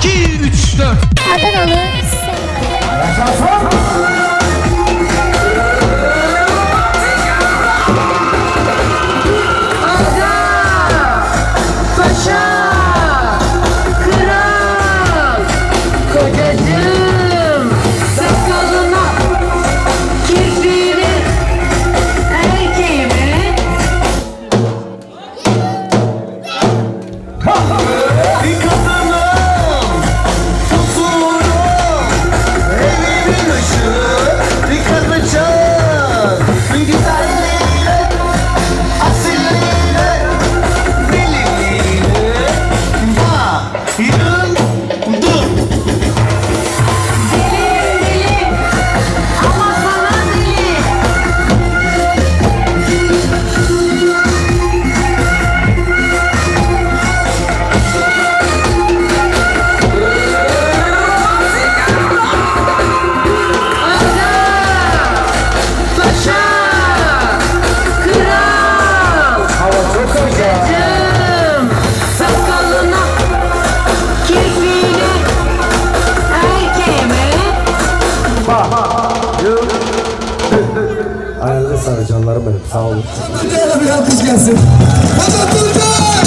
2, 3, 4. Adanalı Ayağınıza sağlık canlarım benim. Sağ olun. Bir alkış gelsin. Kazandırdı!